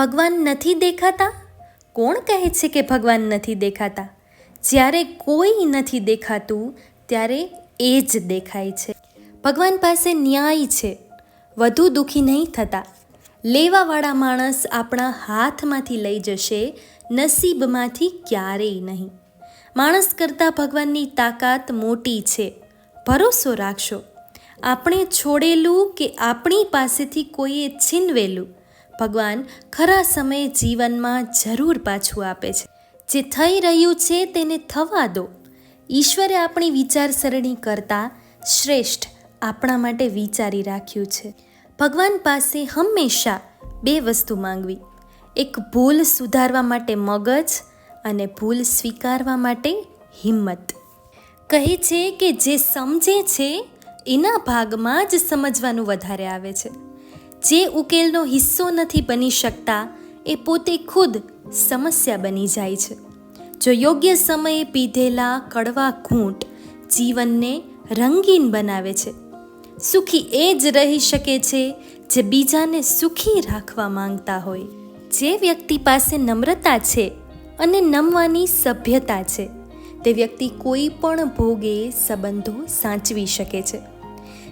ભગવાન નથી દેખાતા? કોણ કહે છે કે ભગવાન નથી દેખાતા? જ્યારે કોઈ નથી દેખાતું, ત્યારે એ જ દેખાય છે. ભગવાન પાસે ન્યાય છે. વધુ દુઃખી નહીં થતા. લેવાવાળા માણસ આપણા હાથમાંથી લઈ જશે, નસીબમાંથી ક્યારેય નહીં. માણસ કરતાં ભગવાનની તાકાત મોટી છે. ભરોસો રાખશો. આપણે છોડેલું કે આપણી પાસેથી કોઈએ છીનવેલું? ભગવાન ખરા સમયે જીવનમાં જરૂર પાછું આપે છે. જે થઈ રહ્યું છે તેને થવા દો. ઈશ્વરે આપણી વિચારસરણી કરતાં શ્રેષ્ઠ આપણા માટે વિચારી રાખ્યું છે. ભગવાન પાસે હંમેશા બે વસ્તુ માંગવી. એક ભૂલ સુધારવા માટે મગજ અને ભૂલ સ્વીકારવા માટે હિંમત. કહે છે કે જે સમજે છે, એના ભાગમાં જ સમજવાનું વધારે આવે છે. જે ઉકેલનો હિસ્સો નથી બની શકતા, એ પોતે ખુદ સમસ્યા બની જાય છે. જો યોગ્ય સમયે પીધેલા કડવા ઘૂંટ જીવનને રંગીન બનાવે છે, સુખી એ જ રહી શકે છે જે બીજાને સુખી રાખવા માંગતા હોય. જે વ્યક્તિ પાસે નમ્રતા છે અને નમવાની સભ્યતા છે, તે વ્યક્તિ કોઈ પણ ભોગે સંબંધો સાચવી શકે છે.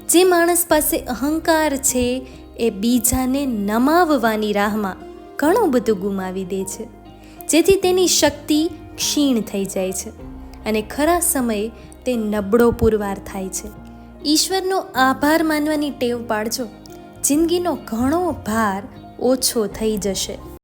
જે માણસ પાસે અહંકાર છે એ બીજાને નમાવવાની રાહમાં ઘણું બધું ગુમાવી દે છે. જેથી તેની શક્તિ ક્ષીણ થઈ જાય છે અને ખરા સમયે તે નબળો પુરવાર થાય છે. ઈશ્વરનો આભાર માનવાની ટેવ પાડજો. જિંદગીનો ઘણો ભાર ઓછો થઈ જશે.